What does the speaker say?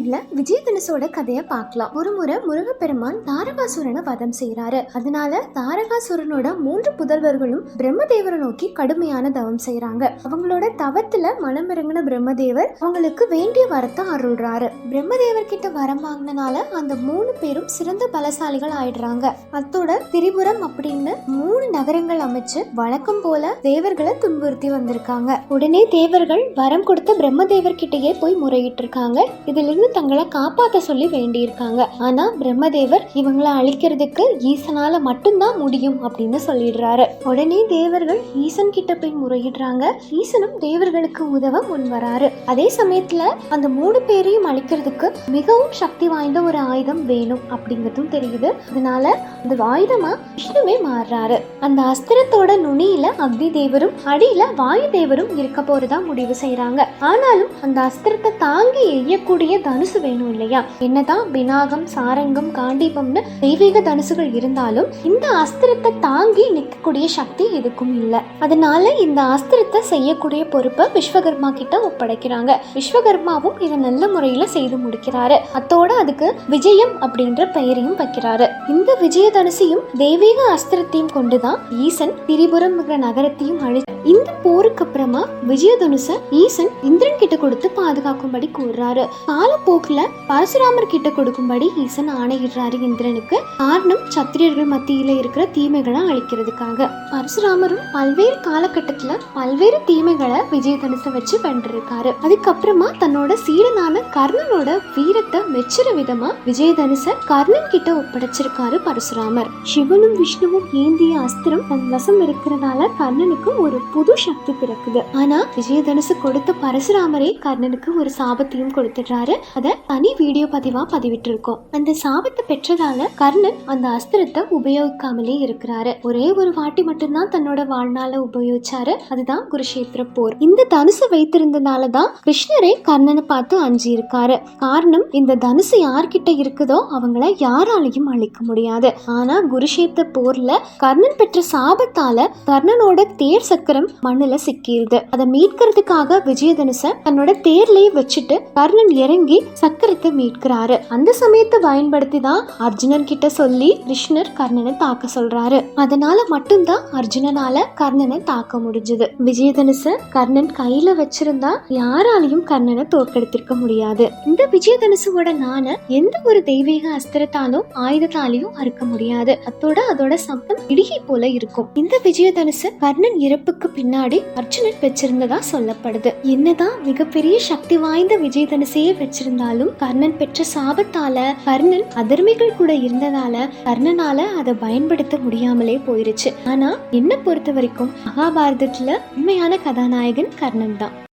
சைடுல விஜயதனுசோட கதையை பார்க்கலாம். ஒரு முறை முருகப்பெருமான் தாரகாசுரனை வதம் செய்யறாரு அதனால தாரகாசுரனோட மூன்று புதல்வர்களும் பிரம்மதேவரை நோக்கி கடுமையான தவம் செய்யறாங்க அவங்களோட தவத்துல மனமிறங்கின பிரம்மதேவர் அவங்களுக்கு வேண்டிய வரத்தை அருள்றாரு. பிரம்மதேவர் கிட்ட வரம் வாங்கினனால அந்த மூணு பேரும் சிறந்த பலசாலிகள் ஆயிடுறாங்க. அத்தோட திரிபுரம் அப்படின்னு மூணு நகரங்கள் அமைச்சு வழக்கம் போல தேவர்களை துன்புறுத்தி வந்திருக்காங்க. உடனே தேவர்கள் வரம் கொடுத்த பிரம்மதேவர் கிட்டயே போய் முறையிட்டு இருக்காங்க இதுல இருந்து தங்களை காப்பாற்ற சொல்லி வேண்டியிருக்காங்க. ஆனா பிரம்மதேவர் இவங்களை அழிக்கிறதுக்கு ஈசனால மட்டும்தான் முடியும் அப்படின்னு சொல்லிடுறாரு. உடனே தேவர்கள் ஈசன் கிட்ட போய் முறையிடுறாங்க. ஈசனும் தேவர்களுக்கு உதவ முன் வராரு. அதே சமயத்துல அந்த மூணு பேரையும் அழிக்கிறதுக்கு மிகவும் சக்தி வாய்ந்த ஒரு ஆயுதம் வேணும் அப்படிங்கிறதும் தெரியுது. அதனால அந்த ஆயுதமா விஷ்ணுவே மாறுறாரு. அந்த அஸ்திரத்தோட நுனியில அக்னி தேவரும் அடியில வாயு தேவரும் இருக்க போறதா முடிவு செய்யறாங்க ஆனாலும் அந்த அஸ்திரத்தை தாங்கி எய்யக்கூடிய தனுசு வேணும் இல்லையா? என்னதான் பினாகம் சாரங்கம் காண்டீபம்னு தெய்வீக தனுசுகள் இருந்தாலும் இந்த அஸ்திரத்தை தாங்கி நிற்கக்கூடிய சக்தி எதுக்கும் இல்லை. அதனால இந்த அஸ்திரத்தை செய்யக்கூடிய பொறுப்பை விஸ்வகர்மா கிட்ட ஒப்படைக்கிறாங்க. விஸ்வகர்மாவும் இதை நல்ல முறையில செய்து முடிக்கிறாரு. அத்தோட அதுக்கு விஜயம் அப்படின்ற பெயரையும் வைக்கிறாரு. இந்த விஜயதனுசையும் தெய்வீக அஸ்திரத்தையும் கொண்டுதான் ஈசன் திரிபுரம் நகரத்தையும் அழி இந்த போருக்கு அப்புறமா விஜயதனுச ஈசன் இந்திரன் கிட்ட கொடுத்து பாதுகாக்கும்படி கூறுறாரு. காலப்போக்குல பரசுராமர் கிட்ட கொடுக்கும்படி ஈசன் ஆணையிடுறாரு இந்திரனுக்கு. காரணம் சத்திரியர்கள் மத்தியில இருக்கிற தீமைகளை அழிக்கிறதுக்காக. பரசுராமரும் பல்வேறு காலகட்டத்துல பல்வேறு தீமைகளை விஜயதனுச வச்சு வென்றிருக்காரு. அதுக்கப்புறமா தன்னோட சீடனான கர்ணனோட வீரத்தை மெச்சுற விதமா விஜயதனுச கர்ணன் கிட்ட ஒப்படைச்சிருக்காரு. பரசுராமர். சிவனும் விஷ்ணுவும் ஏந்திய அஸ்திரம் தன் வசம் இருக்கிறதால கர்ணனுக்கு ஒரு புது சக்தி பிறக்குது. ஆனா விஜயதனுசு கொடுத்த பரசுராமரே கர்ணனுக்கு ஒரு சாபத்தையும் கொடுத்துடுறாரு. அத தனி வீடியோ பதிவா பதிவிட்டு இருக்கோம் அந்த சாபத்தை பெற்றதால கர்ணன் அந்த அஸ்திரத்தை உபயோகிக்காமலே இருக்கிறாரு. ஒரே ஒரு வாட்டி மட்டும்தான் தன்னோட வாழ்நாள உபயோகிச்சாரு. அதுதான் குருஷேத்திர போர். இந்த தனுசு வைத்திருந்ததால தான் கிருஷ்ணரே கர்ணனை பார்த்து அஞ்சி இருக்காரு காரணம் இந்த தனுசு யார்கிட்ட இருக்குதோ அவங்கள யாராலையும் அழிக்க முடியும் முடியாது. ஆனா குருஷேத்த போர்ல கர்ணன் பெற்ற சாபத்தால கர்ணனோட தேர் சக்கரம் மண்ணுல சிக்கிருது. அதை மீட்கிறதுக்காக விஜயதனுச தன்னோட தேர்லயே வச்சுட்டு கர்ணன் இறங்கி சக்கரத்தை மீட்கிறாரு. அந்த சமயத்தை பயன்படுத்தி தான் அர்ஜுனன் கிட்ட சொல்லி கிருஷ்ணர் கர்ணனை தாக்க சொல்றாரு. அதனால மட்டும்தான் அர்ஜுனனால கர்ணனை தாக்க முடிஞ்சது. விஜயதனுச கர்ணன் கையில வச்சிருந்தா யாராலையும் கர்ணனை தோற்கடித்திருக்க முடியாது. இந்த விஜயதனுசுவோட நாண எந்த ஒரு தெய்வீக அஸ்திரத்தாலும் ஆயுதத்தாலையும் அறுக்க முடியாது. அத்தோட அதோட சப்தம் இடுகி போல இருக்கும். இந்த விஜயதனுசு கர்ணன் இறப்புக்கு பின்னாடி அர்ஜுனன் வச்சிருந்ததா சொல்லப்படுது. என்னதான் மிகப்பெரிய சக்தி வாய்ந்த விஜயதனுசையே வச்சிருந்தாலும் கர்ணன் பெற்ற சாபத்தால கர்ணன் அதர்மிகள் கூட இருந்ததால கர்ணனால அதை பயன்படுத்த முடியாமலே போயிருச்சு. ஆனா என்ன பொறுத்த வரைக்கும் மகாபாரதத்துல உண்மையான கதாநாயகன் கர்ணன் தான்.